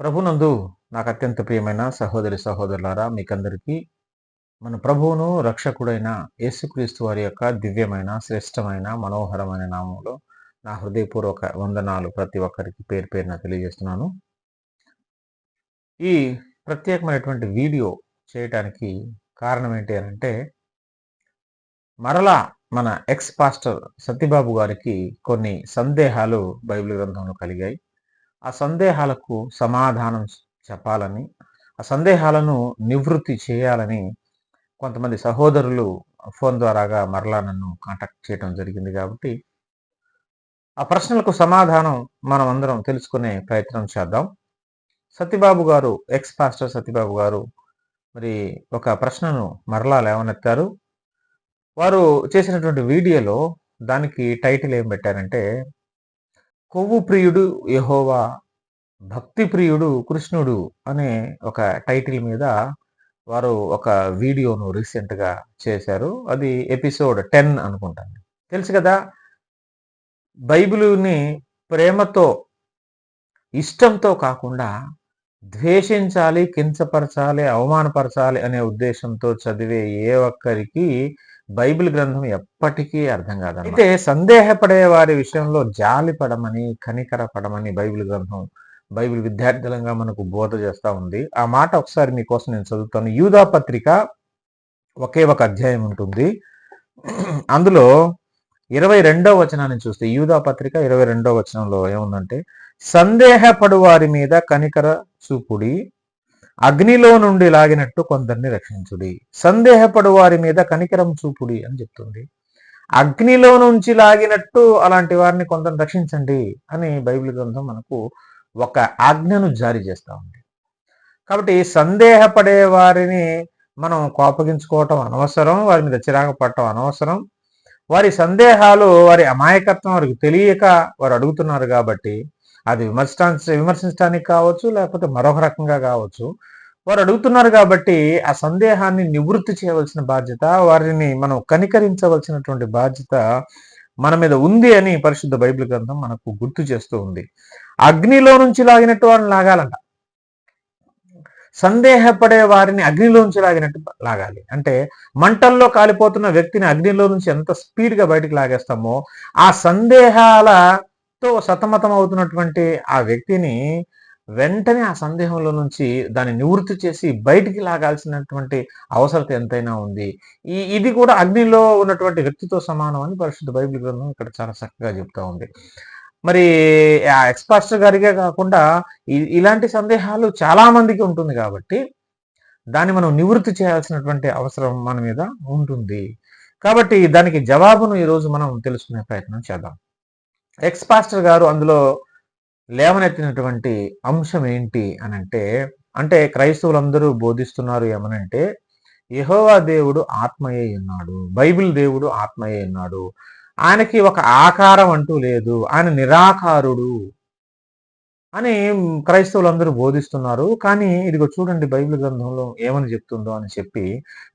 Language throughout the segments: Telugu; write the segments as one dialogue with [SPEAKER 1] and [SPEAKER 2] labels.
[SPEAKER 1] ప్రభునందు నాకు అత్యంత ప్రియమైన సహోదరి సహోదరులారా మీకందరికీ మన ప్రభువును రక్షకుడైన యేసుక్రీస్తు వారి యొక్క దివ్యమైన శ్రేష్టమైన మనోహరమైన నామంలో నా హృదయపూర్వక వందనాలు ప్రతి ఒక్కరికి పేరు పేరున తెలియజేస్తున్నాను. ఈ ప్రత్యేకమైనటువంటి వీడియో చేయటానికి కారణం ఏంటి అని అంటే మరలా మన ఎక్స్ పాస్టర్ సత్యబాబు గారికి కొన్ని సందేహాలు బైబిల్ గ్రంథంలో కలిగాయి. ఆ సందేహాలకు సమాధానం చెప్పాలని ఆ సందేహాలను నివృత్తి చేయాలని కొంతమంది సహోదరులు ఫోన్ ద్వారాగా మరలా నన్ను కాంటాక్ట్ చేయడం జరిగింది కాబట్టి ఆ ప్రశ్నలకు సమాధానం మనం అందరం తెలుసుకునే ప్రయత్నం చేద్దాం. సత్యబాబు గారు ఎక్స్ పాస్టర్ సత్యబాబు గారు మరి ఒక ప్రశ్నను మరలా లేవనెత్తారు. వారు చేసినటువంటి వీడియోలో దానికి టైటిల్ ఏం పెట్టారంటే కొవ్వు ప్రియుడు యహోవా భక్తి ప్రియుడు కృష్ణుడు అనే ఒక టైటిల్ మీద వారు ఒక వీడియోను రీసెంట్గా చేశారు. అది ఎపిసోడ్ టెన్ అనుకుంటాను తెలుసు కదా బైబిలుని ప్రేమతో ఇష్టంతో కాకుండా ద్వేషించాలి కించపరచాలి అవమానపరచాలి అనే ఉద్దేశంతో చదివే ఏ ఒక్కరికి బైబిల్ గ్రంథం ఎప్పటికీ అర్థం కాదు అయితే సందేహపడే వారి విషయంలో జాలి పడమని కనికర పడమని బైబిల్ గ్రంథం బైబిల్ విద్యార్థులంగా మనకు బోధ చేస్తూ ఉంది. ఆ మాట ఒకసారి మీకోసం నేను చదువుతాను. యూదా పత్రిక ఒకే ఒక అధ్యాయం ఉంటుంది. అందులో ఇరవై రెండవ వచనాన్ని చూస్తే యూదా పత్రిక ఇరవై రెండవ వచనంలో ఏముందంటే సందేహపడు వారి మీద కనికర చూపుడి అగ్నిలో నుండి లాగినట్టు కొందరిని రక్షించుడి. సందేహపడు వారి మీద కనికరం చూపుడి అని చెప్తుంది. అగ్నిలో నుంచి లాగినట్టు అలాంటి వారిని కొందరు రక్షించండి అని బైబిల్ గ్రంథం మనకు ఒక ఆజ్ఞను జారీ చేస్తూ ఉంది. కాబట్టి సందేహపడే వారిని మనం కోపగించుకోవటం అనవసరం వారి మీద చిరాకు పడటం అనవసరం. వారి సందేహాలు వారి అమాయకత్వం వారికి తెలియక వారు అడుగుతున్నారు కాబట్టి అది విమర్శించడానికి విమర్శించడానికి కావచ్చు లేకపోతే మరొక రకంగా కావచ్చు. వారు అడుగుతున్నారు కాబట్టి ఆ సందేహాన్ని నివృత్తి చేయవలసిన బాధ్యత వారిని మనం కనికరించవలసినటువంటి బాధ్యత మన మీద ఉంది అని పరిశుద్ధ బైబిల్ గ్రంథం మనకు గుర్తు చేస్తూ ఉంది. అగ్నిలో నుంచి లాగినట్టు వారిని లాగాలంట. సందేహపడే వారిని అగ్నిలో నుంచి లాగినట్టు లాగాలి. అంటే మంటల్లో కాలిపోతున్న వ్యక్తిని అగ్నిలో నుంచి ఎంత స్పీడ్గా బయటికి లాగేస్తామో ఆ సందేహాల ఎంతో సతమతం అవుతున్నటువంటి ఆ వ్యక్తిని వెంటనే ఆ సందేహంలో నుంచి దాన్ని నివృత్తి చేసి బయటికి లాగాల్సినటువంటి అవసరత ఎంతైనా ఉంది. ఈ ఇది కూడా అగ్నిలో ఉన్నటువంటి వ్యక్తితో సమానం అని పరిశుద్ధ బైబిల్ గ్రంథం ఇక్కడ చాలా చక్కగా చెప్తా ఉంది. మరి ఆ ఎక్స్పాస్టర్ గారిగా కాకుండా ఇలాంటి సందేహాలు చాలా మందికి ఉంటుంది కాబట్టి దాన్ని మనం నివృత్తి చేయాల్సినటువంటి అవసరం మన మీద ఉంటుంది. కాబట్టి దానికి జవాబును ఈరోజు మనం తెలుసుకునే ప్రయత్నం చేద్దాం. ఎక్స్పాస్టర్ గారు అందులో లేవనెత్తినటువంటి అంశం ఏంటి అని అంటే అంటే క్రైస్తవులందరూ బోధిస్తున్నారు ఏమనంటే యహోవా దేవుడు ఆత్మయే ఉన్నాడు. బైబిల్ దేవుడు ఆత్మయే ఉన్నాడు. ఆయనకి ఒక ఆకారం అంటూ లేదు. ఆయన నిరాకారుడు అని క్రైస్తవులందరూ బోధిస్తున్నారు. కానీ ఇదిగో చూడండి బైబిల్ గ్రంథంలో ఏమని చెప్తుందో అని చెప్పి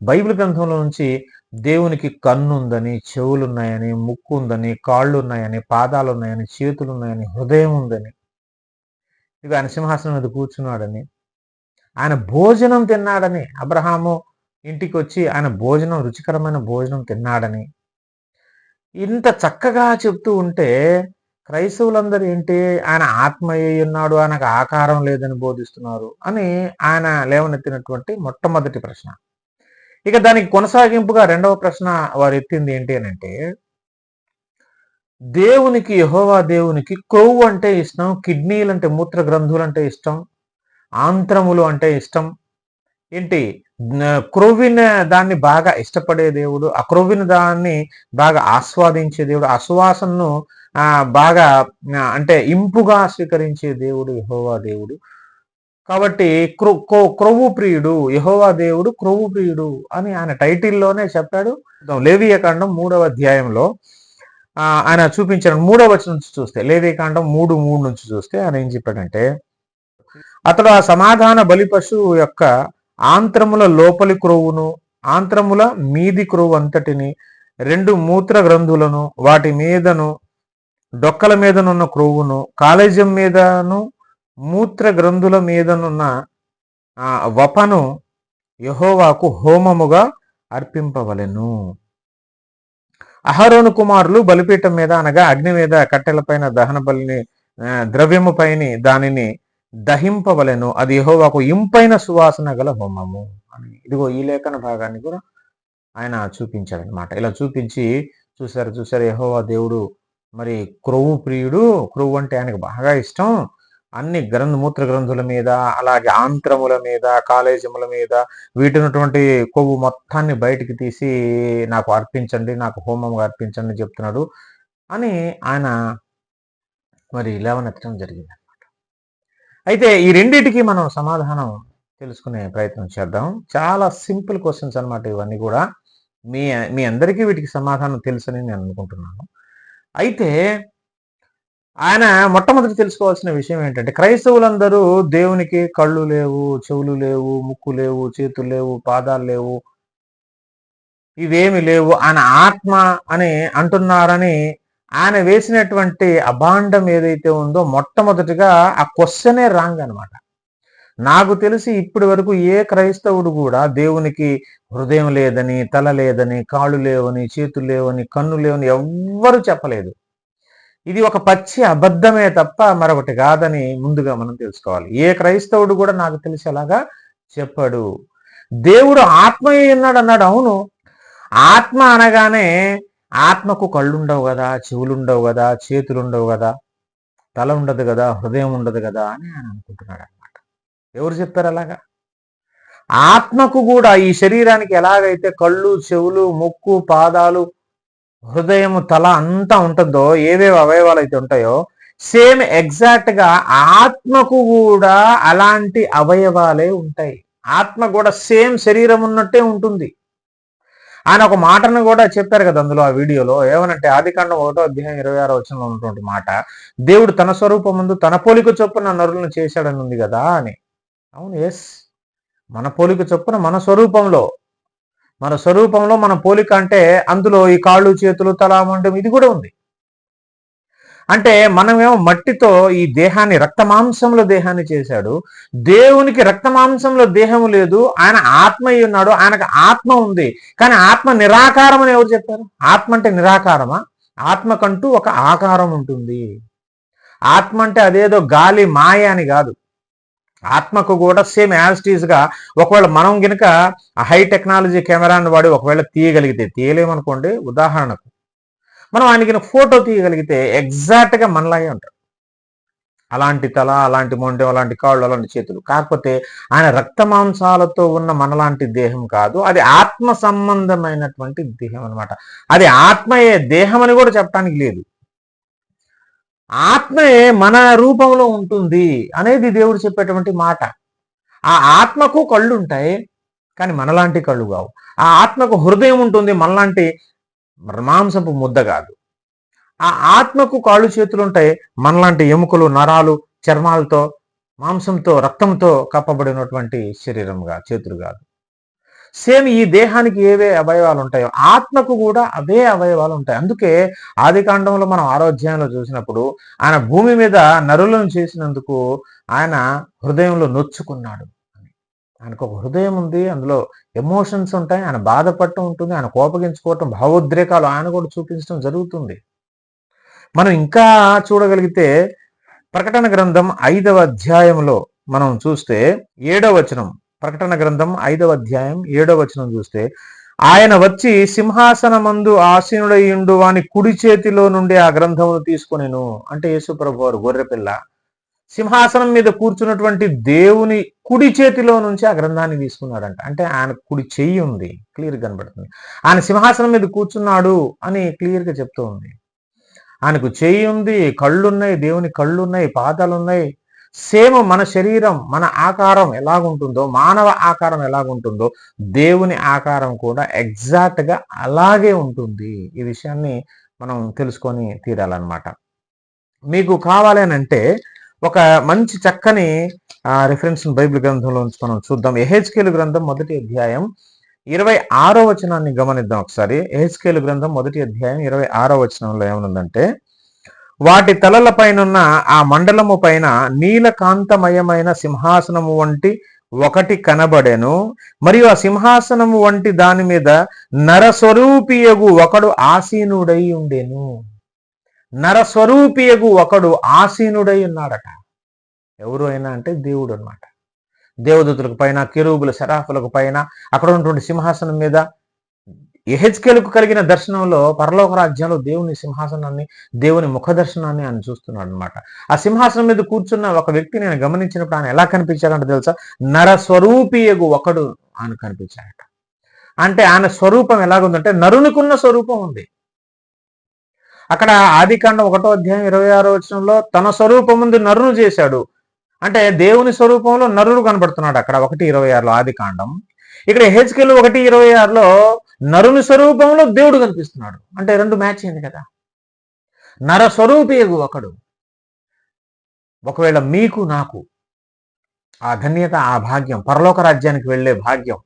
[SPEAKER 1] బైబిల్ గ్రంథంలో నుంచి దేవునికి కన్ను ఉందని చెవులు ఉన్నాయని ముక్కు ఉందని కాళ్ళు ఉన్నాయని పాదాలు ఉన్నాయని చేతులు ఉన్నాయని హృదయం ఉందని ఇవి ఆయన సింహాసనం మీద కూర్చున్నాడని. ఆయన భోజనం తిన్నాడని. అబ్రహాము ఇంటికి వచ్చి ఆయన భోజనం రుచికరమైన భోజనం తిన్నాడని. ఇంత చక్కగా చెప్తూ ఉంటే క్రైస్తవులందరూ ఏంటి? ఆయన ఆత్మ ఉన్నాడు ఆయనకు ఆకారం లేదని బోధిస్తున్నారు అని ఆయన లేవనెత్తినటువంటి మొట్టమొదటి ప్రశ్న. ఇక దానికి కొనసాగింపుగా రెండవ ప్రశ్న వారు ఎత్తింది ఏంటి అని అంటే దేవునికి యహోవా దేవునికి కొవ్వు అంటే ఇష్టం కిడ్నీలు అంటే మూత్ర గ్రంథులు అంటే ఇష్టం ఆంత్రములు అంటే ఇష్టం. ఏంటి? క్రొవ్విన దాన్ని బాగా ఇష్టపడే దేవుడు ఆ క్రొవ్విన దాన్ని బాగా ఆస్వాదించే దేవుడు ఆశ్వాసనను బాగా అంటే ఇంపుగా స్వీకరించే దేవుడు యహోవా దేవుడు. కాబట్టి క్రొవ్వు ప్రియుడు యహోవా దేవుడు క్రొవ్వు ప్రియుడు అని ఆయన టైటిల్లోనే చెప్పాడు. లేవియకాండం మూడవ అధ్యాయంలో ఆయన చూపించిన మూడవ నుంచి చూస్తే లేవికాండం మూడు మూడు నుంచి చూస్తే ఆయన ఏం చెప్పాడంటే అతడు ఆ సమాధాన బలి పశువు యొక్క ఆంత్రముల లోపలి క్రొవ్వును ఆంత్రముల మీది క్రొవ్వు అంతటిని రెండు మూత్ర గ్రంథులను వాటి మీదను డొక్కల మీదనున్న క్రొవ్వును కాలేజం మీదను మూత్ర గ్రంథుల మీదనున్న ఆ వపను యహోవాకు హోమముగా అర్పింపవలెను. అహరోను కుమారులు బలిపీఠం మీద అనగా అగ్ని మీద కట్టెలపైన దహన బలిని ద్రవ్యము పైని దానిని దహింపవలెను. అది యహోవాకు ఇంపైన సువాసన గల హోమము అని. ఇదిగో ఈ లేఖన భాగాన్ని కూడా ఆయన చూపించాడనమాట ఇలా చూపించి చూసారు చూసారు యహోవా దేవుడు మరి క్రొవ్వు ప్రియుడు. క్రొవ్వు అంటే ఆయనకు బాగా ఇష్టం. అన్ని గ్రంథ మూత్ర గ్రంథుల మీద అలాగే ఆంత్రముల మీద కాలేజముల మీద వీటినటువంటి కొవ్వు మొత్తాన్ని బయటికి తీసి నాకు అర్పించండి నాకు హోమంగా అర్పించండి చెప్తున్నాడు అని ఆయన మరి లేవనెత్తడం జరిగింది అనమాట అయితే ఈ రెండింటికి మనం సమాధానం తెలుసుకునే ప్రయత్నం చేద్దాం. చాలా సింపుల్ క్వశ్చన్స్ అనమాట ఇవన్నీ కూడా. మీ మీ అందరికీ వీటికి సమాధానం తెలుసని నేను అనుకుంటున్నాను. అయితే ఆయన మొట్టమొదటి తెలుసుకోవాల్సిన విషయం ఏంటంటే క్రైస్తవులందరూ దేవునికి కళ్ళు లేవు చెవులు లేవు ముక్కు లేవు చేతులు లేవు పాదాలు లేవు ఇవేమి లేవు. ఆయన ఆత్మ అని అంటున్నారని ఆయన వేసినటువంటి అభాండం ఏదైతే ఉందో మొట్టమొదటిగా ఆ క్వశ్చనే రాంగ్ అనమాట నాకు తెలిసి ఇప్పటి వరకు ఏ క్రైస్తవుడు కూడా దేవునికి హృదయం లేదని తల లేదని కాళ్ళు లేవని చేతులు లేవని కన్ను లేవని ఎవ్వరూ చెప్పలేదు. ఇది ఒక పచ్చి అబద్ధమే తప్ప మరొకటి కాదని ముందుగా మనం తెలుసుకోవాలి. ఏ క్రైస్తవుడు కూడా నాకు తెలిసేలాగా చెప్పాడు. దేవుడు ఆత్మయే ఉన్నాడు అన్నాడు. అవును. ఆత్మ అనగానే ఆత్మకు కళ్ళు ఉండవు కదా చెవులుండవు కదా చేతులు ఉండవు కదా తల ఉండదు కదా హృదయం ఉండదు కదా అని ఆయన అనుకుంటున్నాడు అనమాట ఎవరు చెప్పారు అలాగా? ఆత్మకు కూడా ఈ శరీరానికి ఎలాగైతే కళ్ళు చెవులు ముక్కు పాదాలు హృదయము తల అంతా ఉంటుందో ఏవేవి అవయవాలు అయితే ఉంటాయో సేమ్ ఎగ్జాక్ట్గా ఆత్మకు కూడా అలాంటి అవయవాలే ఉంటాయి. ఆత్మ కూడా సేమ్ శరీరం ఉన్నట్టే ఉంటుంది. ఆయన ఒక మాటను కూడా చెప్పారు కదా అందులో ఆ వీడియోలో. ఏమనంటే ఆదికాండం ఒకటో అధ్యాయం ఇరవై ఆరో వచనంలో ఉన్నటువంటి మాట దేవుడు తన స్వరూపం ముందు తన పోలిక చొప్పున నరులను చేశాడని ఉంది కదా అని. అవును ఎస్ మన పోలిక చొప్పున మన స్వరూపంలో. మన స్వరూపంలో మన పోలిక అంటే అందులో ఈ కాళ్ళు చేతులు తల మండం ఇది కూడా ఉంది. అంటే మనమేమో మట్టితో ఈ దేహాన్ని రక్తమాంసంలో దేహాన్ని చేశాడు. దేవునికి రక్తమాంసంలో దేహము లేదు. ఆయన ఆత్మ అయి ఉన్నాడు. ఆయనకు ఆత్మ ఉంది. కానీ ఆత్మ నిరాకారం అని ఎవరు చెప్పారు? ఆత్మ అంటే నిరాకారమా? ఆత్మకంటూ ఒక ఆకారం ఉంటుంది. ఆత్మ అంటే అదేదో గాలి మాయ అని కాదు. ఆత్మకు కూడా సేమ్ యాజిటీస్గా ఒకవేళ మనం గనుక హై టెక్నాలజీ కెమెరాను వాడి ఒకవేళ తీయగలిగితే తీయలేమనుకోండి ఉదాహరణకు మనం ఆయనకి ఫోటో తీయగలిగితే ఎగ్జాక్ట్గా మనలాగే ఉంటాడు. అలాంటి తల అలాంటి మొండెం అలాంటి కాళ్ళు అలాంటి చేతులు. కాకపోతే ఆయన రక్త మాంసాలతో ఉన్న మనలాంటి దేహం కాదు అది ఆత్మ సంబంధమైనటువంటి దేహం అనమాట అది ఆత్మయే దేహం అని కూడా చెప్పడానికి లేదు. ఆత్మయే మన రూపంలో ఉంటుంది అనేది దేవుడు చెప్పేటువంటి మాట. ఆ ఆత్మకు కళ్ళు ఉంటాయి కానీ మనలాంటి కళ్ళు కావు. ఆ ఆత్మకు హృదయం ఉంటుంది మనలాంటి మాంసపు ముద్ద కాదు. ఆ ఆత్మకు కాళ్ళు చేతులు ఉంటాయి మనలాంటి ఎముకలు నరాలు చర్మాలతో మాంసంతో రక్తంతో కప్పబడినటువంటి శరీరంగా చేతులు కాదు. సేమ్ ఈ దేహానికి ఏవే అవయవాలు ఉంటాయో ఆత్మకు కూడా అవే అవయవాలు ఉంటాయి. అందుకే ఆది కాండంలో మనం ఆరోగ్యంలో చూసినప్పుడు ఆయన భూమి మీద నరులను చేసినందుకు ఆయన హృదయంలో నొచ్చుకున్నాడు ఆయనకు ఒక హృదయం ఉంది అందులో ఎమోషన్స్ ఉంటాయి ఆయన బాధపడటం ఉంటుంది ఆయన కోపగించుకోవటం భావోద్రేకాలు ఆయన కూడా చూపించడం జరుగుతుంది. మనం ఇంకా చూడగలిగితే ప్రకటన గ్రంథం ఐదవ అధ్యాయంలో మనం చూస్తే ఏడవ వచనం. ప్రకటన గ్రంథం ఐదవ అధ్యాయం ఏడవ వచనం చూస్తే ఆయన వచ్చి సింహాసనమందు ఆసీనుడయ్యుండు వాని కుడి చేతిలో నుండి ఆ గ్రంథమును తీసుకునేను. అంటే యేసుప్రభు వారు గొర్రెపిల్ల సింహాసనం మీద కూర్చున్నటువంటి దేవుని కుడి చేతిలో నుంచి ఆ గ్రంథాన్ని తీసుకున్నాడంట. అంటే ఆయన కుడి చెయ్యి ఉంది క్లియర్ కనబడుతుంది. ఆయన సింహాసనం మీద కూర్చున్నాడు అని క్లియర్గా చెప్తూ ఉంది. ఆయనకు చెయ్యి ఉంది కళ్ళున్నాయి దేవుని కళ్ళున్నాయి పాదాలు ఉన్నాయి సేమ్ మన శరీరం మన ఆకారం ఎలాగుంటుందో మానవ ఆకారం ఎలాగుంటుందో దేవుని ఆకారం కూడా ఎగ్జాక్ట్గా అలాగే ఉంటుంది. ఈ విషయాన్ని మనం తెలుసుకొని తీరాలన్నమాట. మీకు కావాలనంటే ఒక మంచి చక్కని రిఫరెన్స్ బైబిల్ గ్రంథంలో నుంచి మనం చూద్దాం. ఎహెచ్కేలు గ్రంథం మొదటి అధ్యాయం ఇరవై ఆరో వచనాన్ని గమనిద్దాం ఒకసారి. ఎహెచ్కేలు గ్రంథం మొదటి అధ్యాయం ఇరవై ఆరో వచనంలో ఏమనుందంటే వాటి తలల పైనున్న ఆ మండలము పైన నీలకాంతమయమైన సింహాసనము వంటి ఒకటి కనబడెను. మరియు ఆ సింహాసనము వంటి దాని మీద నరస్వరూపియగు ఒకడు ఆసీనుడై ఉండెను. నరస్వరూపియగు ఒకడు ఆసీనుడై ఉన్నాడట. ఎవరు అయినా అంటే దేవుడు అన్నమాట దేవదూతులకు పైన కిరూబుల శరాఫులకు పైన అక్కడ ఉన్నటువంటి సింహాసనం మీద ఎహెచ్కేలకు కలిగిన దర్శనంలో పరలోక రాజ్యంలో దేవుని సింహాసనాన్ని దేవుని ముఖ దర్శనాన్ని ఆయన చూస్తున్నాడు అనమాట ఆ సింహాసనం మీద కూర్చున్న ఒక వ్యక్తిని నేను గమనించినప్పుడు ఆయన ఎలా కనిపించాడంటే తెలుసా? నరస్వరూపియగు ఒకడు ఆయన కనిపించాడట. అంటే ఆయన స్వరూపం ఎలాగుందంటే నరునికున్న స్వరూపం ఉంది. అక్కడ ఆదికాండం ఒకటో అధ్యాయం ఇరవై ఆరో వచనంలో తన స్వరూపం ముందు నరును చేశాడు. అంటే దేవుని స్వరూపంలో నరుడు కనబడుతున్నాడు అక్కడ ఒకటి ఇరవై ఆరులో ఆది కాండం. ఇక్కడ హెచ్కెల్ ఒకటి ఇరవై ఆరులో నరుని స్వరూపంలో దేవుడు కనిపిస్తున్నాడు. అంటే రెండు మ్యాచ్ అయింది కదా. నర స్వరూపియగు ఒకడు. ఒకవేళ మీకు నాకు ఆ ధన్యత ఆ భాగ్యం పరలోక రాజ్యానికి వెళ్ళే భాగ్యం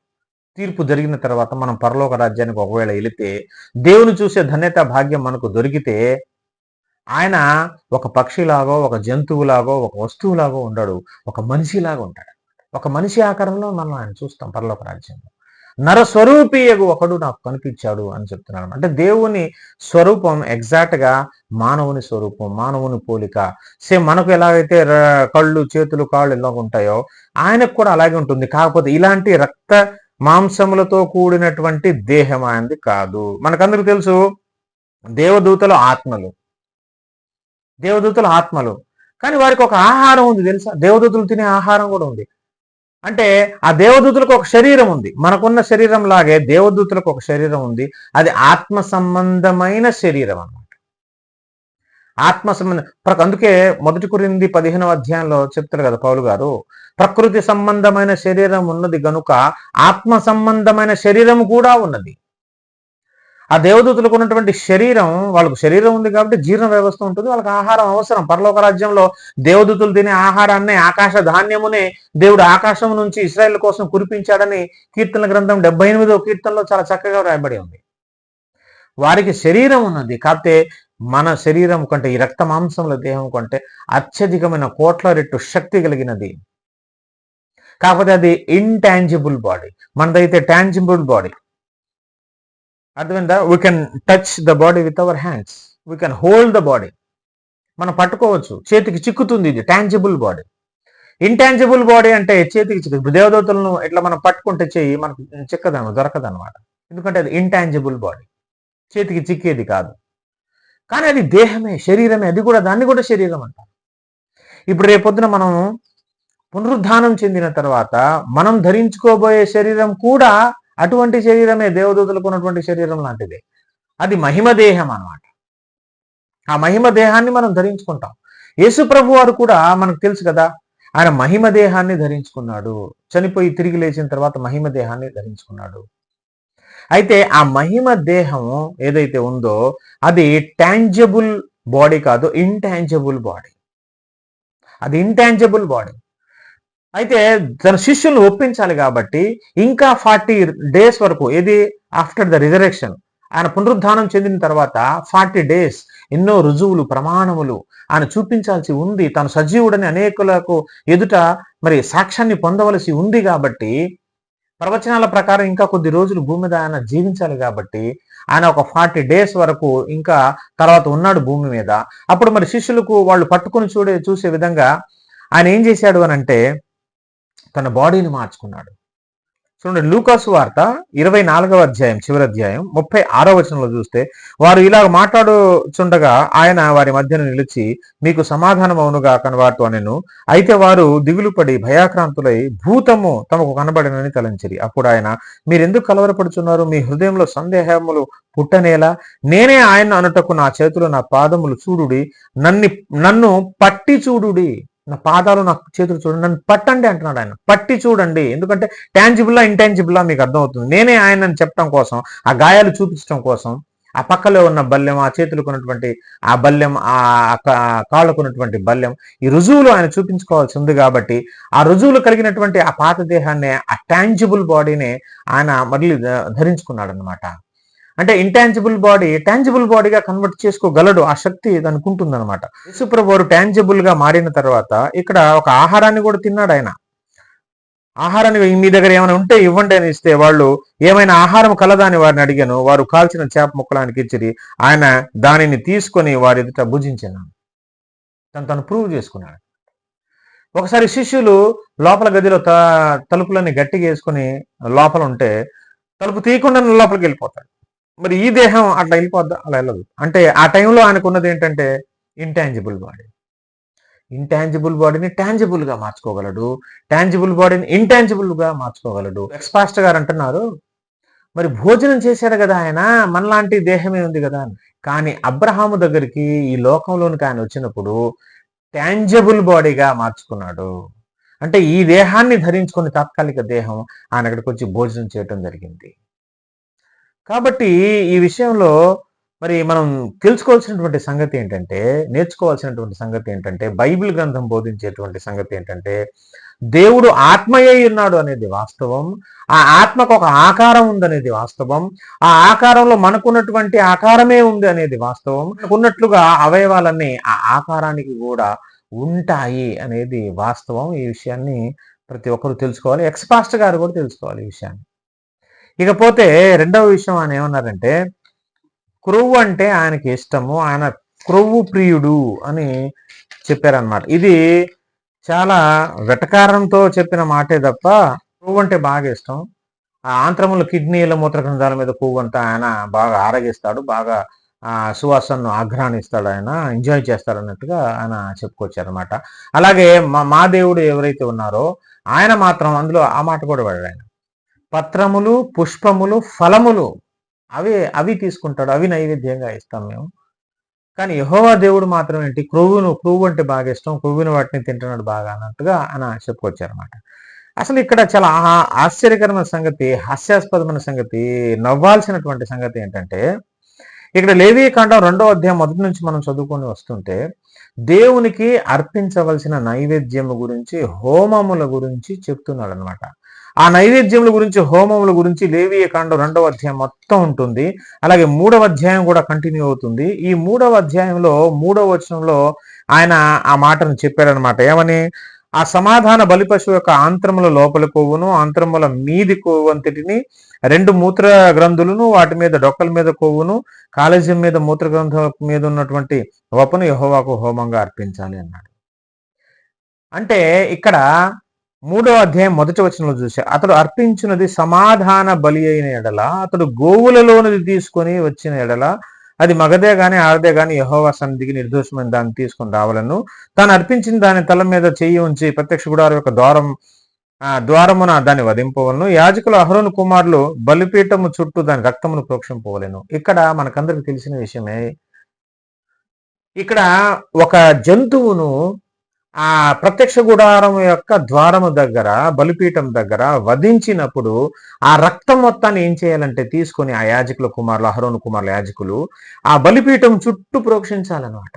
[SPEAKER 1] తీర్పు జరిగిన తర్వాత మనం పరలోక రాజ్యానికి ఒకవేళ వెళితే దేవుని చూసే ధన్యత భాగ్యం మనకు దొరికితే ఆయన ఒక పక్షిలాగో ఒక జంతువులాగో ఒక వస్తువులాగో ఉండడు. ఒక మనిషిలాగా ఉంటాడు. ఒక మనిషి ఆకారంలో మనం ఆయన చూస్తాం పరలోక రాజ్యంలో. నరస్వరూపియగు ఒకడు నాకు కనిపించాడు అని చెప్తున్నాడు అంటే దేవుని స్వరూపం ఎగ్జాక్ట్గా మానవుని స్వరూపం మానవుని పోలిక. సేమ్ మనకు ఎలాగైతే కళ్ళు చేతులు కాళ్ళు ఎలా ఉంటాయో ఆయనకు కూడా అలాగే ఉంటుంది. కాకపోతే ఇలాంటి రక్త మాంసములతో కూడినటువంటి దేహం ఆయనది కాదు. మనకందరికి తెలుసు దేవదూతలు ఆత్మలు. దేవదూతలు ఆత్మలు. కానీ వారికి ఒక ఆహారం ఉంది తెలుసా? దేవదూతలు తినే ఆహారం కూడా ఉంది. అంటే ఆ దేవదూతులకు ఒక శరీరం ఉంది. మనకున్న శరీరం లాగే దేవదూతులకు ఒక శరీరం ఉంది. అది ఆత్మ సంబంధమైన శరీరం అన్నమాట. ఆత్మ సంబంధం అందుకే మొదటి కురింది పదిహేనవ అధ్యాయంలో చెప్తారు కదా పౌలు గారు. ప్రకృతి సంబంధమైన శరీరం ఉన్నది గనుక ఆత్మ సంబంధమైన శరీరం కూడా ఉన్నది. ఆ దేవదూతలకు ఉన్నటువంటి శరీరం వాళ్ళకు శరీరం ఉంది కాబట్టి జీర్ణ వ్యవస్థ ఉంటుంది. వాళ్ళకి ఆహారం అవసరం. పరలోక రాజ్యంలో దేవదూతలు తినే ఆహారాన్ని ఆకాశ ధాన్యమునే దేవుడు ఆకాశం నుంచి ఇస్రాయల్ కోసం కురిపించాడని కీర్తన గ్రంథం డెబ్బై ఎనిమిదో కీర్తనలో చాలా చక్కగా రాయబడి ఉంది. వారికి శరీరం ఉన్నది. కాకపోతే మన శరీరం కంటే ఈ రక్త మాంసముల దేహం కంటే అత్యధికమైన కోట్ల రెట్టు శక్తి కలిగినది. కాకపోతే అది ఇంటాంజిబుల్ బాడీ మనదైతే టాంజిబుల్ బాడీ అర్థమైందా? We can touch the body with our hands we can hold the body మనం పట్టుకోవచ్చు. చేతికి చిక్కుతుంది ఇది. టాంజిబుల్ బాడీ ఇంటాంజిబుల్ బాడీ అంటే చేతికి చిక్కు. దేవదూతలను ఇట్లా మనం పట్టుకుంటే చెయ్యి మనకు చిక్కదన దొరకదు అనమాట ఎందుకంటే అది ఇంటాంజిబుల్ బాడీ చేతికి చిక్కేది కాదు. కానీ అది దేహమే శరీరమే. అది కూడా దాన్ని కూడా శరీరం అంటారు. ఇప్పుడు రేపొద్దున మనం పునరుద్ధానం చెందిన తర్వాత మనం ధరించుకోబోయే శరీరం కూడా అటువంటి శరీరమే దేవదూతలకు ఉన్నటువంటి శరీరం లాంటిదే. అది మహిమ దేహం అన్నమాట. ఆ మహిమ దేహాన్ని మనం ధరించుకుంటాం. యేసు ప్రభు వారు కూడా మనకు తెలుసు కదా ఆయన మహిమ దేహాన్ని ధరించుకున్నాడు. చనిపోయి తిరిగి లేచిన తర్వాత మహిమ దేహాన్ని ధరించుకున్నాడు. అయితే ఆ మహిమ దేహం ఏదైతే ఉందో అది టాంజబుల్ బాడీ కాదు ఇంటాంజబుల్ బాడీ అది ఇంటాంజబుల్ బాడీ అయితే తన శిష్యులను ఒప్పించాలి కాబట్టి ఇంకా ఫార్టీ డేస్ వరకు ఏది? After the resurrection. ఆయన పునరుద్ధానం చెందిన తర్వాత ఫార్టీ డేస్ ఎన్నో రుజువులు ప్రమాణములు ఆయన చూపించాల్సి ఉంది. తాను సజీవుడని అనేకులకు ఎదుట మరి సాక్ష్యాన్ని పొందవలసి ఉంది కాబట్టి ప్రవచనాల ప్రకారం ఇంకా కొద్ది రోజులు భూమి మీద ఆయన జీవించాలి కాబట్టి ఆయన ఒక ఫార్టీ డేస్ వరకు ఇంకా తర్వాత ఉన్నాడు భూమి మీద. అప్పుడు మరి శిష్యులకు వాళ్ళు పట్టుకొని చూడే చూసే విధంగా ఆయన ఏం చేశాడు అని అంటే తన బాడీని మార్చుకున్నాడు. చూడండి లూకాసు వార్త ఇరవై నాలుగవ అధ్యాయం చివరి అధ్యాయం ముప్పై ఆరో వచనంలో చూస్తే వారు ఇలా మాట్లాడుచుండగా ఆయన వారి మధ్యన నిలిచి మీకు సమాధానం అవునుగా కనబడుతూ నేను అయితే వారు దిగులుపడి భయాక్రాంతులై భూతము తమకు కనబడినని తలంచిరి. అప్పుడు ఆయన మీరెందుకు కలవరపడుచున్నారు? మీ హృదయంలో సందేహములు పుట్టనేలా? నేనే ఆయన అనుటకు నా చేతులు నా పాదములు చూడుడి నన్ను నన్ను పట్టి చూడుడి. నా పాదాలు నా చేతులు చూడండి నన్ను పట్టండి అంటున్నాడు ఆయన. పట్టి చూడండి. ఎందుకంటే ట్యాంజిబుల్లా ఇంటాంజిబుల్లా మీకు అర్థమవుతుంది. నేనే ఆయనని చెప్పడం కోసం ఆ గాయాలు చూపించడం కోసం ఆ పక్కలో ఉన్న బల్యం ఆ చేతులకు ఉన్నటువంటి ఆ బల్యం ఆ కాళ్ళకు ఉన్నటువంటి బల్యం ఈ రుజువులు ఆయన చూపించుకోవాల్సి ఉంది కాబట్టి ఆ రుజువులు కలిగినటువంటి ఆ పాత దేహాన్ని ఆ టాంజిబుల్ బాడీని ఆయన మళ్ళీ ధరించుకున్నాడు అనమాట అంటే ఇంటాంజిబుల్ బాడీ టాంజిబుల్ బాడీగా కన్వర్ట్ చేసుకోగలడు ఆ శక్తి దానికి ఉంటుంది అనమాట యేసుప్రభు వారు గా మారిన తర్వాత ఇక్కడ ఒక ఆహారాన్ని కూడా తిన్నాడు ఆయన. ఆహారాన్ని మీ దగ్గర ఏమైనా ఉంటే ఇవ్వండి అని ఇస్తే వాళ్ళు ఏమైనా ఆహారం కలదా అని వారిని అడిగాను వారు కాల్చిన చేప ముక్కలానికి ఇచ్చిరి ఆయన దానిని తీసుకొని వారి ఎదుట భుజించాను. తను తను ప్రూవ్ చేసుకున్నాడు. ఒకసారి శిష్యులు లోపల గదిలో త తలుపులన్నీ గట్టిగా వేసుకుని లోపల ఉంటే తలుపు తీయకుండా లోపలికి వెళ్ళిపోతాడు. మరి ఈ దేహం అట్లా వెళ్ళిపోద్దా? అలా వెళ్ళదు. అంటే ఆ టైంలో ఆయనకున్నది ఏంటంటే ఇంటాంజిబుల్ బాడీ ఇంటాంజిబుల్ బాడీని ట్యాంజిబుల్గా మార్చుకోగలడు. టాంజిబుల్ బాడీని ఇంటాంజిబుల్గా మార్చుకోగలడు. ఎక్స్పాస్ట్ గారు అంటున్నారు మరి భోజనం చేశాడు కదా ఆయన మనలాంటి దేహమే ఉంది కదా అని. కానీ అబ్రహాము దగ్గరికి ఈ లోకంలోనికి ఆయన వచ్చినప్పుడు ట్యాంజిబుల్ బాడీగా మార్చుకున్నాడు. అంటే ఈ దేహాన్ని ధరించుకుని తాత్కాలిక దేహం ఆయన అక్కడికి వచ్చి భోజనం చేయటం జరిగింది. కాబట్టి ఈ విషయంలో మరి మనం తెలుసుకోవాల్సినటువంటి సంగతి ఏంటంటే నేర్చుకోవాల్సినటువంటి సంగతి ఏంటంటే బైబిల్ గ్రంథం బోధించేటువంటి సంగతి ఏంటంటే దేవుడు ఆత్మయే ఉన్నాడు అనేది వాస్తవం. ఆ ఆత్మకు ఒక ఆకారం ఉందనేది వాస్తవం. ఆ ఆకారంలో మనకున్నటువంటి ఆకారమే ఉంది అనేది వాస్తవం. ఉన్నట్లుగా అవయవాలన్నీ ఆ ఆకారానికి కూడా ఉంటాయి అనేది వాస్తవం. ఈ విషయాన్ని ప్రతి ఒక్కరు తెలుసుకోవాలి. ఎక్స్పాస్ట్ గారు కూడా తెలుసుకోవాలి ఈ విషయాన్ని. ఇకపోతే రెండవ విషయం ఆయన ఏమన్నారంటే క్రొవ్వు అంటే ఆయనకి ఇష్టము ఆయన క్రొవ్వు ప్రియుడు అని చెప్పారనమాట ఇది చాలా వెటకారంతో చెప్పిన మాటే తప్ప క్రొవ్వు అంటే బాగా ఇష్టం. ఆ ఆంత్రములు కిడ్నీల మూత్రగ్రంథాల మీద కొవ్వు అంతా ఆయన బాగా ఆరగిస్తాడు బాగా ఆ సువాసనను ఆఘ్రానిస్తాడు ఆయన ఎంజాయ్ చేస్తాడు అన్నట్టుగా ఆయన చెప్పుకొచ్చారనమాట అలాగే మా మా దేవుడు ఎవరైతే ఉన్నారో ఆయన మాత్రం అందులో ఆ మాట కూడా వాడాడు ఆయన. పత్రములు పుష్పములు ఫలములు అవి అవి తీసుకుంటాడు. అవి నైవేద్యంగా ఇస్తాం మేము. కానీ యహోవా దేవుడు మాత్రం ఏంటి క్రొవ్వును క్రువు అంటే బాగా ఇష్టం. క్రువుని వాటిని తింటున్నాడు బాగా అన్నట్టుగా అని చెప్పుకొచ్చారనమాట అసలు ఇక్కడ చాలా ఆశ్చర్యకరమైన సంగతి హాస్యాస్పదమైన సంగతి నవ్వాల్సినటువంటి సంగతి ఏంటంటే ఇక్కడ లేవీ కాండం రెండో అధ్యాయం మొదటి నుంచి మనం చదువుకొని వస్తుంటే దేవునికి అర్పించవలసిన నైవేద్యము గురించి హోమముల గురించి చెప్తున్నాడు అనమాట ఆ నైవేద్యముల గురించి హోమముల గురించి లేవీయ కాండం రెండవ అధ్యాయం మొత్తం ఉంటుంది. అలాగే మూడవ అధ్యాయం కూడా కంటిన్యూ అవుతుంది. ఈ మూడవ అధ్యాయంలో మూడవ వచనంలో ఆయన ఆ మాటను చెప్పాడనమాట ఏమని? ఆ సమాధాన బలిపశువు యొక్క ఆంత్రముల లోపల కొవ్వును ఆంత్రముల మీది కొవ్వంతటిని రెండు మూత్ర గ్రంథులను వాటి మీద డొక్కల మీద కొవ్వును కాలేజీ మీద మూత్ర గ్రంథం మీద ఉన్నటువంటి వపను యహోవాకు హోమంగా అర్పించాలి అన్నాడు. అంటే ఇక్కడ మూడో అధ్యాయం మొదటి వచనంలో చూసే అతడు అర్పించినది సమాధాన బలి అయిన ఎడల అతడు గోవులలోనిది తీసుకొని వచ్చిన ఎడల అది మగదే గాని ఆడదే గాని యహోవా సన్నిధికి నిర్దోషమైన దాన్ని తీసుకొని రావాలను. తాను అర్పించిన దాని తల మీద చెయ్యి ఉంచి ప్రత్యక్ష గుడారం యొక్క ద్వారం ఆ ద్వారమున దాన్ని వధింపవలను. యాజకులు అహరోను కుమారులు బలిపీఠము చుట్టూ దాని రక్తమును ప్రోక్షింపవలను. ఇక్కడ మనకందరికి తెలిసిన విషయమే ఇక్కడ ఒక జంతువును ఆ ప్రత్యక్ష గుడారం యొక్క ద్వారము దగ్గర బలిపీఠం దగ్గర వధించినప్పుడు ఆ రక్తం మొత్తాన్ని ఏం చేయాలంటే తీసుకొని ఆ యాజకుల కుమారులు అహరోను కుమారుల యాజకులు ఆ బలిపీఠం చుట్టూ ప్రోక్షించాలన్నమాట.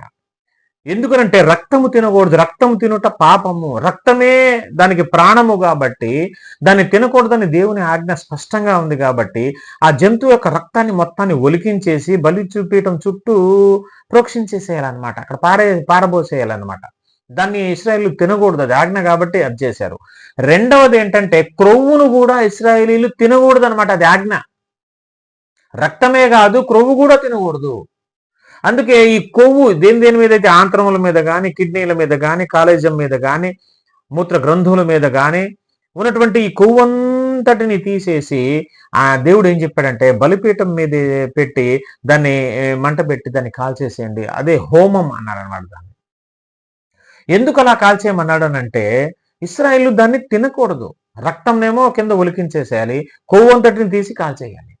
[SPEAKER 1] ఎందుకనంటే రక్తము తినకూడదు. రక్తము తినుట పాపము. రక్తమే దానికి ప్రాణము కాబట్టి దాన్ని తినకూడదని దేవుని ఆజ్ఞ స్పష్టంగా ఉంది కాబట్టి ఆ జంతువు యొక్క రక్తాన్ని మొత్తాన్ని ఒలికించేసి బలి చూపీయటం చుట్టూ ప్రోక్షించేసేయాలన్నమాట. అక్కడ పారే పారబోసేయాలన్నమాట. దాన్ని ఇస్రాయేల్ తినకూడదు అది ఆజ్ఞ కాబట్టి అది చేశారు. రెండవది ఏంటంటే క్రొవ్వును కూడా ఇస్రాయేలీలు తినకూడదు అనమాట అది ఆజ్ఞ. రక్తమే కాదు క్రొవ్వు కూడా తినకూడదు. అందుకే ఈ కొవ్వు దేని దేని మీద అయితే ఆంత్రముల మీద కానీ కిడ్నీల మీద కానీ కాలేజం మీద కానీ మూత్ర గ్రంథుల మీద కానీ ఉన్నటువంటి ఈ కొవ్వు అంతటిని తీసేసి ఆ దేవుడు ఏం చెప్పాడంటే బలిపీఠం మీద పెట్టి దాన్ని మంట పెట్టి దాన్ని కాల్చేసేయండి. అదే హోమం అన్నారు అనమాట దాన్ని. ఎందుకు అలా కాల్చేయమన్నాడనంటే ఇస్రాయిల్ దాన్ని తినకూడదు. రక్తంనేమో కింద ఒలికించేసేయాలి. కొవ్వు అంతటిని తీసి కాల్చేయాలి.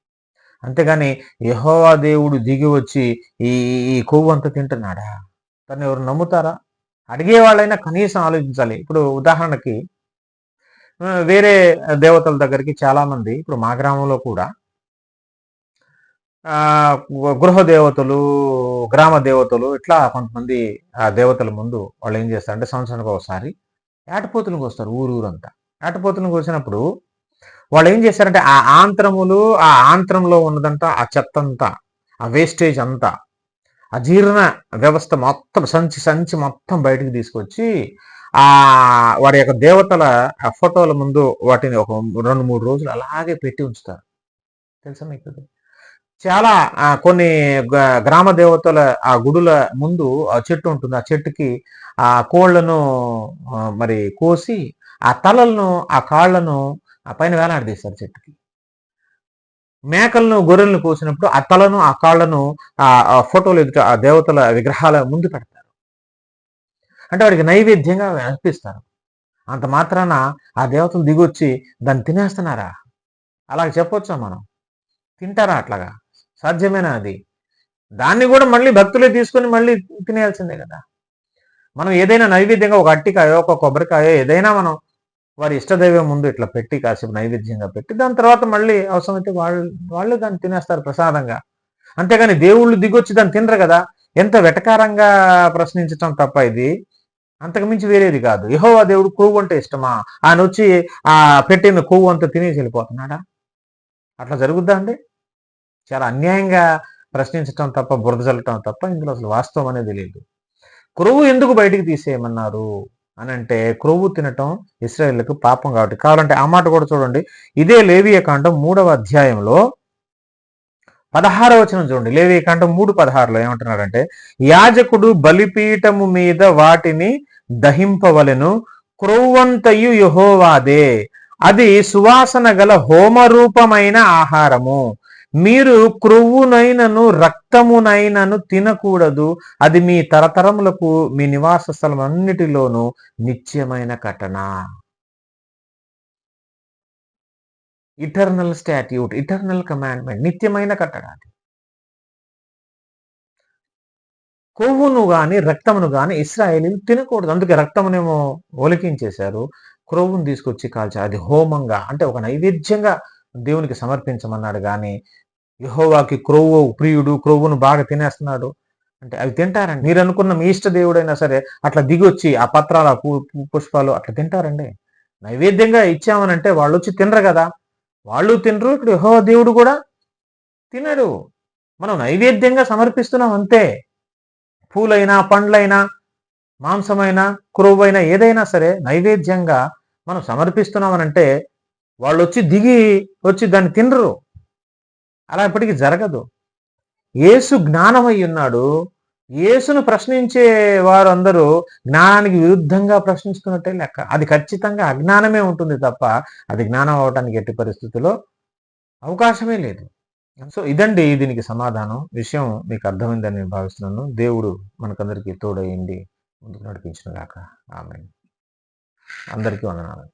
[SPEAKER 1] అంతేగాని యహోవా దేవుడు దిగి వచ్చి ఈ ఈ కొవ్వు అంతా తింటున్నాడా? తను ఎవరు నమ్ముతారా? అడిగే వాళ్ళైనా కనీసం ఆలోచించాలి. ఇప్పుడు ఉదాహరణకి వేరే దేవతల దగ్గరికి చాలా మంది ఇప్పుడు మా గ్రామంలో కూడా గృహ దేవతలు గ్రామ దేవతలు ఇట్లా కొంతమంది ఆ దేవతల ముందు వాళ్ళు ఏం చేస్తారంటే సంవత్సరానికి ఒకసారి ఏటపోతులకు వస్తారు ఊరు ఊరంతా. ఏటపోతులకు వచ్చినప్పుడు వాళ్ళు ఏం చేస్తారంటే ఆ ఆంత్రములు ఆ ఆంత్రంలో ఉన్నదంతా ఆ చెత్త అంతా ఆ వేస్టేజ్ అంతా ఆ జీర్ణ వ్యవస్థ మొత్తం సంచి సంచి మొత్తం బయటికి తీసుకొచ్చి ఆ వారి యొక్క దేవతల ఫోటోల ముందు వాటిని ఒక రెండు మూడు రోజులు అలాగే పెట్టి ఉంచుతారు. తెలుసా మీకు? చాలా కొన్ని గ్రామ దేవతల ఆ గుడుల ముందు ఆ చెట్టు ఉంటుంది. ఆ చెట్టుకి ఆ కోళ్ళను మరి కోసి ఆ తలలను ఆ కాళ్ళను ఆ పైన వేలాడదీస్తారు చెట్టుకి. మేకలను గొర్రెలను కోసినప్పుడు ఆ తలను ఆ కాళ్ళను ఆ ఆ ఫోటోలు ఎదుట ఆ దేవతల విగ్రహాల ముందు పెడతారు. అంటే వాడికి నైవేద్యంగా అర్పిస్తారు. అంత మాత్రాన ఆ దేవతలు దిగొచ్చి దాన్ని తినేస్తున్నారా? అలాగ చెప్పొచ్చా మనం? తింటారా అట్లాగా? సాధ్యమేనా అది? దాన్ని కూడా మళ్ళీ భక్తులే తీసుకొని మళ్ళీ తినేయాల్సిందే కదా. మనం ఏదైనా నైవేద్యంగా ఒక అట్టికాయో ఒక కొబ్బరికాయో ఏదైనా మనం వారి ఇష్టదైవం ముందు ఇట్లా పెట్టి కాసేపు నైవేద్యంగా పెట్టి దాని తర్వాత మళ్ళీ అవసరమైతే వాళ్ళు వాళ్ళు దాన్ని తినేస్తారు ప్రసాదంగా. అంతేగాని దేవుళ్ళు దిగొచ్చి దాన్ని తినరు కదా. ఎంత వెటకారంగా ప్రశ్నించటం తప్ప ఇది. అంతకు మించి వేరేది కాదు. యెహోవా దేవుడు కొవ్వు అంటే ఇష్టమా? ఆయన వచ్చి ఆ పెట్టిన కొవ్వు అంతా తినేసి వెళ్ళిపోతున్నాడా? అట్లా జరుగుద్దా అండి? చాలా అన్యాయంగా ప్రశ్నించటం తప్ప బురద చల్లటం తప్ప ఇందులో అసలు వాస్తవం అనేది లేదు. క్రొవ్వు ఎందుకు బయటికి తీసేయమన్నారు? అని అంటే క్రొవ్వు తినటం ఇస్రాయేళ్ళకు పాపం కాబట్టి. కావాలంటే ఆ మాట కూడా చూడండి. ఇదే లేవియ కాండం మూడవ అధ్యాయంలో పదహార వచనం చూడండి. లేవియ కాండం మూడు పదహారులో ఏమంటున్నారంటే యాజకుడు బలిపీఠము మీద వాటిని దహింపవలెను క్రొవ్వంతయు యహోవాదే. అది సువాసన గల హోమరూపమైన ఆహారము. మీరు క్రొవ్వునైనను రక్తమునైనను తినకూడదు. అది మీ తరతరములకు మీ నివాస స్థలం అన్నిటిలోనూ నిత్యమైన కటన ఇటర్నల్ స్టాట్యూట్ ఇటర్నల్ కమాండ్మెంట్ నిత్యమైన కట్టడ అది. కొవ్వును కానీ రక్తమును కానీ ఇస్రాయేలీలు తినకూడదు. అందుకే రక్తమునేమో ఒలికించేశారు. క్రొవ్వును తీసుకొచ్చి కాల్చారు. అది హోమంగా అంటే ఒక నైవేద్యంగా దేవునికి సమర్పించమన్నాడు. కానీ యహోవాకి క్రొవ్వు ప్రియుడు క్రొవ్వును బాగా తినేస్తున్నాడు. అంటే అవి తింటారండి. మీరు అనుకున్న మీ ఇష్ట దేవుడైనా సరే అట్లా దిగొచ్చి ఆ పత్రాలు ఆ పుష్పాలు అట్లా తింటారండి. నైవేద్యంగా ఇచ్చామనంటే వాళ్ళు వచ్చి తినరు కదా. వాళ్ళు తినరు ఇక్కడ యహో దేవుడు కూడా తినడు. మనం నైవేద్యంగా సమర్పిస్తున్నాం అంతే. పూలైనా పండ్లైనా మాంసమైనా క్రొవ్వైనా ఏదైనా సరే నైవేద్యంగా మనం సమర్పిస్తున్నామనంటే వాళ్ళు వచ్చి దిగి వచ్చి దాన్ని తినరు. అలా ఇప్పటికీ జరగదు. యేసు జ్ఞానమై ఉన్నాడు యేసును ప్రశ్నించే వారు అందరూ జ్ఞానానికి విరుద్ధంగా ప్రశ్నిస్తున్నట్టే లెక్క. అది ఖచ్చితంగా అజ్ఞానమే ఉంటుంది తప్ప అది జ్ఞానం అవడానికి ఎట్టి పరిస్థితుల్లో అవకాశమే లేదు. సో ఇదండి దీనికి సమాధానం. విషయం మీకు అర్థమైందని నేను భావిస్తున్నాను. దేవుడు మనకందరికీ తోడయ్యండి ముందుకు నడిపించిన గాక. ఆమె అందరికీ వందనాలండి.